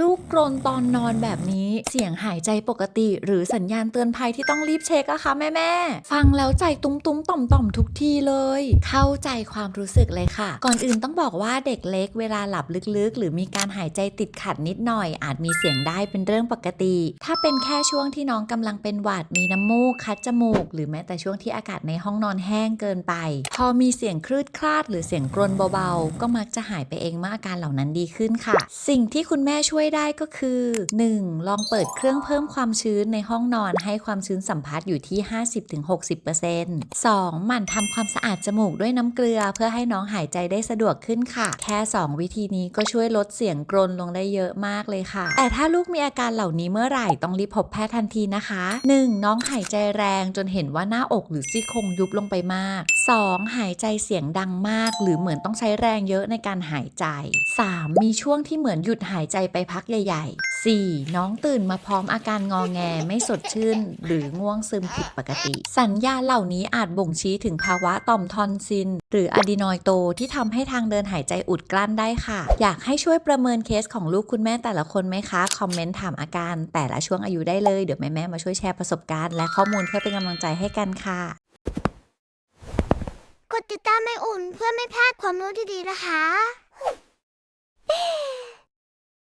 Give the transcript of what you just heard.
ลูกกรนตอนนอนแบบนี้เสียงหายใจปกติ หรือสัญญาณเตือนภัยที่ต้องรีบเช็คอะคะแม่แม่ฟังแล้วใจตุ้มตุ้มต่อมต่อมทุกทีเลย เข้าใจความรู้สึกเลยค่ะ ก่อนอื่นต้องบอกว่าเด็กเล็กเวลาหลับลึกๆ หรือมีการหายใจติดขัดนิดหน่อย อาจมีเสียงได้เป็นเรื่องปกติ ถ้าเป็นแค่ช่วงที่น้องกำลังเป็นหวัดมีน้ำมูกคัดจมูก หรือแม้แต่ช่วงที่อากาศในห้องนอนแห้งเกินไป พอมีเสียงคลืดคลาด หรือเสียงกรนเบาๆ ก็มักจะหายไปเองเมื่ออาการเหล่านั้นดีขึ้นค่ะ สิ่งที่คุณแม่ช่วยได้ก็คือ 1. ลองเปิดเครื่องเพิ่มความชื้นในห้องนอนให้ความชื้นสัมผัสอยู่ที่ 50-60% 2. หมั่นทำความสะอาดจมูกด้วยน้ำเกลือ เพื่อให้น้องหายใจได้สะดวกขึ้นค่ะ แค่ 2 วิธีนี้ก็ช่วยลดเสียงกรนลงได้เยอะมากเลยค่ะ แต่ถ้าลูกมีอาการเหล่านี้เมื่อไหร่ต้องรีบพบแพทย์ทันทีนะคะ 1. น้องหายใจแรงจนเห็นว่าหน้าอกหรือซี่โครงยุบลงไปมาก 2. หายใจเสียงดังมาก หรือเหมือนต้องใช้แรงเยอะในการหายใจ 3. มีช่วงที่เหมือนหยุดหายใจไปพักใหญ่ๆ 4. น้องตื่นมาพร้อมอาการงอแงไม่สดชื่น หรือง่วงซึมผิดปกติ สัญญาณเหล่านี้อาจบ่งชี้ถึงภาวะต่อมทอนซิลหรืออะดีนอยโตที่ทำให้ทางเดินหายใจอุดกลั้นได้ค่ะ อยากให้ช่วยประเมินเคสของลูกคุณแม่แต่ละคนไหมคะ คอมเมนต์ถามอาการแต่ละช่วงอายุได้เลยเดี๋ยวแม่ๆมาช่วยแชร์ประสบการณ์ และข้อมูลเพื่อเป็นกำลังใจให้กันค่ะกดติดตามไม่อุ่นเพื่อไม่พลาดความรู้ดีๆนะคะ